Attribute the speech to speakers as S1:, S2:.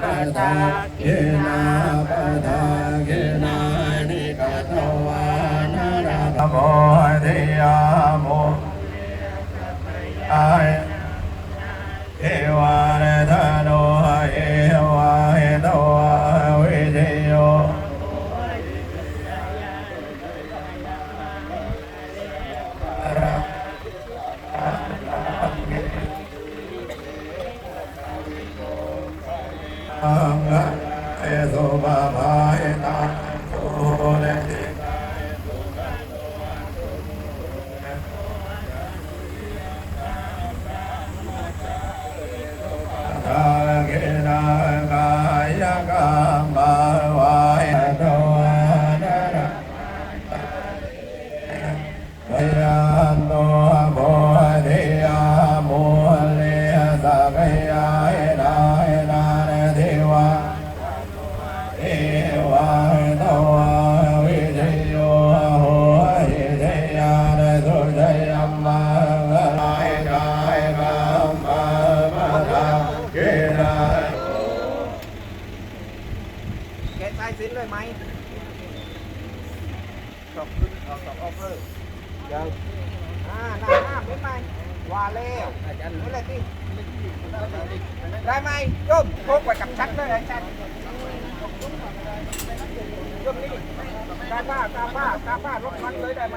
S1: पता पदा गिनानि कथो नरभो धिया งกะเอโสบาบา
S2: แกะสายสินเลยไหมสอบขึ้นเอาสอบออฟเลยยังอ่าหน้าหน้าเป็นไหมว่าแล้วนี่แหละที่ได้ไหมโยมโคกไว้กับชัดเลยอาจารย์โยมนี่ตาผ้าตาผ้าตาผ้ารถมันเลยได้ไหม